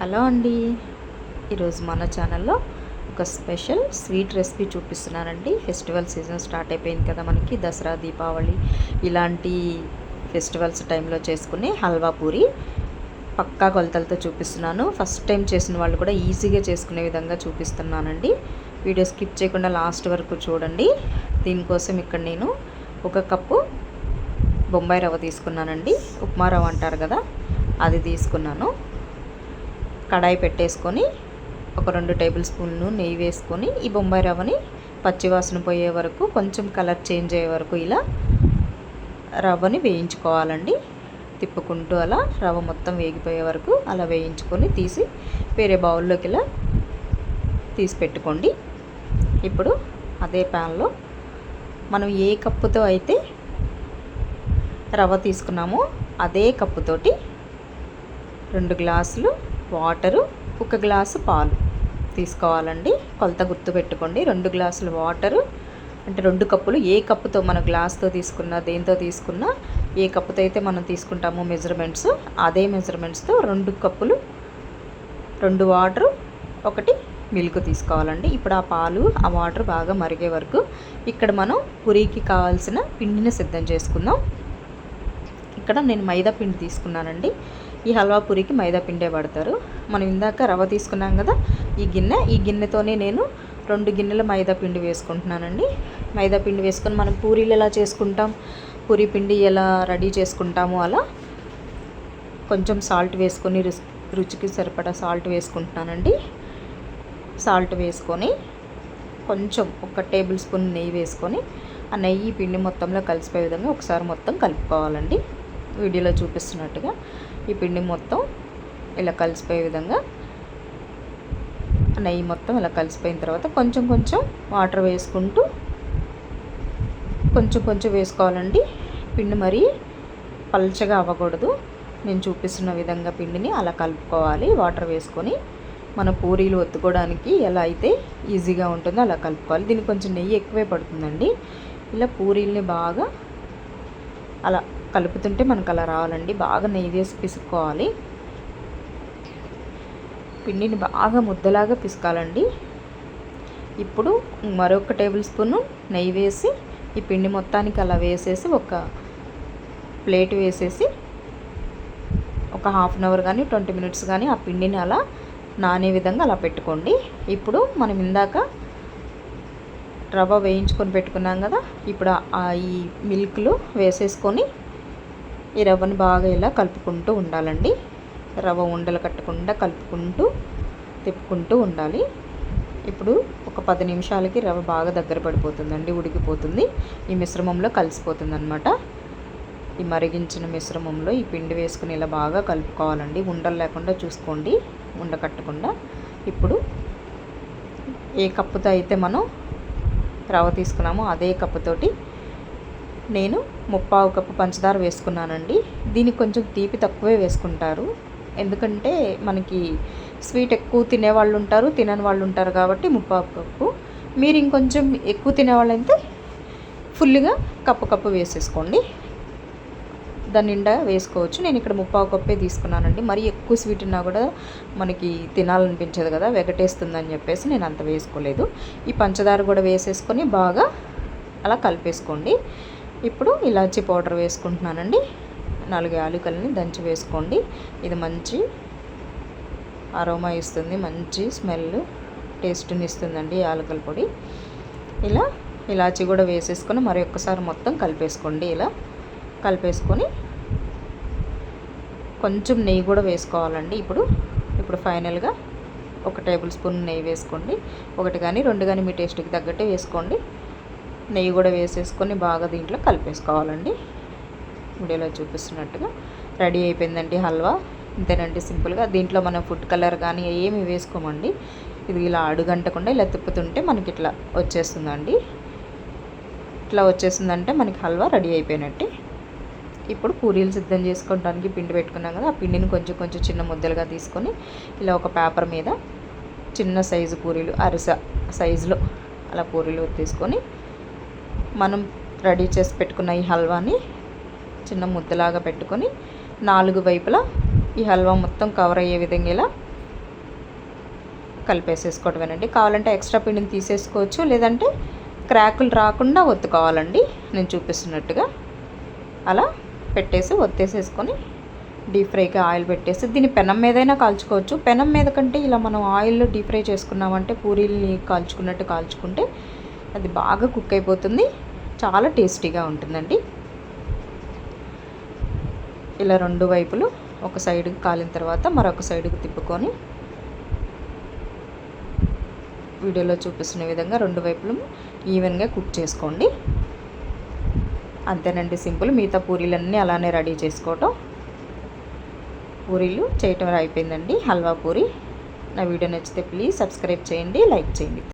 Hello అండి. ఈరోజు మన ఛానల్లో ఒక స్పెషల్ స్వీట్ రెసిపీ చూపిస్తున్నానండి. ఫెస్టివల్ సీజన్ స్టార్ట్ అయిపోయింది కదా మనకి దసరా దీపావళి ఇలాంటి ఫెస్టివల్స్ టైంలో చేసుకునే హల్వా పూరి పక్కా కొలతలతో చూపిస్తున్నాను. ఫస్ట్ టైం చేసిన వాళ్ళు కూడా ఈజీగా చేసుకునే విధంగా చూపిస్తున్నానండి. వీడియో స్కిప్ చేయకుండా లాస్ట్ వరకు చూడండి. దీనికోసం ఇక్కడ నేను ఒక కప్పు బొంబాయి రవ్వ తీసుకున్నానండి. ఉప్మా రవ్వ అంటారు కదా అది తీసుకున్నాను. కడాయి పెట్టేసుకొని ఒక రెండు టేబుల్ స్పూన్లు నెయ్యి వేసుకొని ఈ బొంబాయి రవ్వని పచ్చివాసన పోయే వరకు కొంచెం కలర్ చేంజ్ అయ్యే వరకు ఇలా రవ్వని వేయించుకోవాలండి. తిప్పుకుంటూ అలా రవ్వ మొత్తం వేగిపోయే వరకు అలా వేయించుకొని తీసి వేరే బౌల్లోకి ఇలా తీసి పెట్టుకోండి. ఇప్పుడు అదే ప్యాన్లో మనం ఏ కప్పుతో అయితే రవ్వ తీసుకున్నామో అదే కప్పుతోటి రెండు గ్లాసులు వాటరు ఒక గ్లాసు పాలు తీసుకోవాలండి. కొలత గుర్తు పెట్టుకోండి. రెండు గ్లాసులు వాటరు అంటే రెండు కప్పులు. ఏ కప్పుతో మన గ్లాస్తో తీసుకున్నా దేంతో తీసుకున్నా ఏ కప్పుతో అయితే మనం తీసుకుంటామో మెజర్మెంట్స్ అదే మెజర్మెంట్స్తో రెండు కప్పులు రెండు వాటరు ఒకటి మిల్క్ తీసుకోవాలండి. ఇప్పుడు ఆ పాలు ఆ వాటర్ బాగా మరిగే వరకు ఇక్కడ మనం పురికి కావాల్సిన పిండిని సిద్ధం చేసుకుందాం. ఇక్కడ నేను మైదా పిండి తీసుకున్నానండి. ఈ హల్వా పూరికి మైదా పిండే పడతారు మనం ఇందాక రవ్వ తీసుకున్నాం కదా ఈ గిన్నె ఈ గిన్నెతోనే నేను రెండు గిన్నెల మైదా పిండి వేసుకుంటున్నానండి. మైదా పిండి వేసుకొని మనం పూరీలు ఎలా చేసుకుంటాం పూరి పిండి ఎలా రెడీ చేసుకుంటామో అలా కొంచెం సాల్ట్ వేసుకొని రుచికి సరిపడా సాల్ట్ వేసుకుంటున్నానండి. సాల్ట్ వేసుకొని కొంచెం ఒక టేబుల్ స్పూన్ నెయ్యి వేసుకొని ఆ నెయ్యి పిండి మొత్తంలో కలిసిపోయే విధంగా ఒకసారి మొత్తం కలుపుకోవాలండి. వీడియోలో చూపిస్తున్నట్టుగా ఈ పిండి మొత్తం ఇలా కలిసిపోయే విధంగా నెయ్యి మొత్తం ఇలా కలిసిపోయిన తర్వాత కొంచెం కొంచెం వాటర్ వేసుకుంటూ కొంచెం కొంచెం వేసుకోవాలండి. పిండి మరీ పల్చగా అవ్వకూడదు. నేను చూపిస్తున్న విధంగా పిండిని అలా కలుపుకోవాలి. వాటర్ వేసుకొని మన పూరీలు ఒత్తుకోవడానికి ఎలా అయితే ఈజీగా ఉంటుందో అలా కలుపుకోవాలి. దీనికి కొంచెం నెయ్యి ఎక్కువే పడుతుందండి. ఇలా పూరీల్ని బాగా అలా కలుపుతుంటే మనకు అలా రావాలండి. బాగా నెయ్యి వేసి పిసుకోవాలి పిండిని బాగా ముద్దలాగా పిసకాలండి. ఇప్పుడు మరొక టేబుల్ స్పూన్ నెయ్యి వేసి ఈ పిండి మొత్తానికి అలా వేసేసి ఒక ప్లేట్ వేసేసి ఒక హాఫ్ అన్ అవర్ కానీ ట్వంటీ మినిట్స్ కానీ ఆ పిండిని అలా నానే విధంగా అలా పెట్టుకోండి. ఇప్పుడు మనం ఇందాక రవ్వ వేయించుకొని పెట్టుకున్నాం కదా ఇప్పుడు ఈ మిల్క్లో వేసేసుకొని ఈ రవ్వని బాగా ఇలా కలుపుకుంటూ ఉండాలండి. రవ్వ ఉండలు కట్టకుండా కలుపుకుంటూ తిప్పుకుంటూ ఉండాలి. ఇప్పుడు ఒక పది నిమిషాలకి రవ్వ బాగా దగ్గర పడిపోతుందండి ఉడికిపోతుంది. ఈ మిశ్రమంలో కలిసిపోతుంది అనమాట ఈ మరిగించిన మిశ్రమంలో ఈ పిండి వేసుకుని ఇలా బాగా కలుపుకోవాలండి. ఉండలు లేకుండా చూసుకోండి ఉండ కట్టకుండా. ఇప్పుడు ఏ కప్పుతో అయితే మనం రవ్వ తీసుకున్నామో అదే కప్పుతోటి నేను ముప్పావు కప్పు పంచదార వేసుకున్నానండి. దీనికి కొంచెం తీపి తక్కువే వేసుకుంటారు. ఎందుకంటే మనకి స్వీట్ ఎక్కువ తినేవాళ్ళు ఉంటారు తినని వాళ్ళు ఉంటారు కాబట్టి ముప్పావు కప్పు. మీరు ఇంకొంచెం ఎక్కువ తినేవాళ్ళైతే ఫుల్గా కప్పు కప్పు వేసేసుకోండి. దాని నిండా వేసుకోవచ్చు. నేను ఇక్కడ ముప్పావు కప్పే తీసుకున్నానండి. మరి ఎక్కువ స్వీట్ ఉన్నా కూడా మనకి తినాలనిపించదు కదా వెగటేస్తుందని చెప్పేసి నేను అంత వేసుకోలేదు. ఈ పంచదార కూడా వేసేసుకొని బాగా అలా కలిపేసుకోండి. ఇప్పుడు ఇలాచీ పౌడర్ వేసుకుంటున్నానండి. నాలుగు యాలకులని దంచి వేసుకోండి. ఇది మంచి అరోమా ఇస్తుంది మంచి స్మెల్ టేస్ట్ని ఇస్తుందండి ఆలుకల పొడి. ఇలా ఇలాచి కూడా వేసేసుకొని మరొకసారి మొత్తం కలిపేసుకోండి ఇలా. కలిపేసుకొని కొంచెం నెయ్యి కూడా వేసుకోవాలండి. ఇప్పుడు ఇప్పుడు ఫైనల్గా ఒక టేబుల్ స్పూన్ నెయ్యి వేసుకోండి. ఒకటి కానీ రెండు కానీ మీ టేస్ట్కి తగ్గట్టు వేసుకోండి. నెయ్యి కూడా వేసేసుకొని బాగా దీంట్లో కలిపేసుకోవాలండి. వీడియోలో చూపిస్తున్నట్టుగా రెడీ అయిపోయిందండి హల్వా. ఇంతేనండి సింపుల్గా. దీంట్లో మనం ఫుడ్ కలర్ కానీ ఏమి వేసుకోమండి. ఇది ఇలా అడుగంటకుండా ఇలా తిప్పుతుంటే మనకి ఇట్లా వచ్చేస్తుందండి. ఇట్లా వచ్చేసిందంటే మనకి హల్వా రెడీ అయిపోయినట్టే. ఇప్పుడు పూరీలు సిద్ధం చేసుకోవడానికి పిండి పెట్టుకున్నాం కదా ఆ పిండిని కొంచెం కొంచెం చిన్న ముద్దలుగా తీసుకొని ఇలా ఒక పేపర్ మీద చిన్న సైజు పూరీలు అరిస సైజులో అలా పూరీలు తీసుకొని మనం రెడీ చేసి పెట్టుకున్న ఈ హల్వాని చిన్న ముద్దలాగా పెట్టుకొని నాలుగు వైపులా ఈ హల్వా మొత్తం కవర్ అయ్యే విధంగా ఇలా కలిపేసేసుకోవటమేనండి కావాలంటే ఎక్స్ట్రా పిండిని తీసేసుకోవచ్చు లేదంటే క్రాకులు రాకుండా ఒత్తుకోవాలండి. నేను చూపిస్తున్నట్టుగా అలా పెట్టేసి ఒత్తేసేసుకొని డీప్ ఫ్రైకి ఆయిల్ పెట్టేసి దీన్ని పెనం మీదైనా కాల్చుకోవచ్చు. పెనం మీద కంటే ఇలా మనం ఆయిల్లో డీప్ ఫ్రై చేసుకున్నామంటే పూరీల్ని కాల్చుకున్నట్టు కాల్చుకుంటే అది బాగా కుక్ అయిపోతుంది. చాలా టేస్టీగా ఉంటుందండి. ఇలా రెండు వైపులు ఒక సైడ్కి కాలిన తర్వాత మరొక సైడ్కి తిప్పుకొని వీడియోలో చూపిస్తున్న విధంగా రెండు వైపులు ఈవెన్గా కుక్ చేసుకోండి. అంతేనండి సింపుల్. మిగతా పూరీలన్నీ అలానే రెడీ చేసుకోవటం. పూరీలు చేయటం అయిపోయిందండి హల్వా పూరి. నా వీడియో నచ్చితే ప్లీజ్ సబ్స్క్రైబ్ చేయండి లైక్ చేయండి.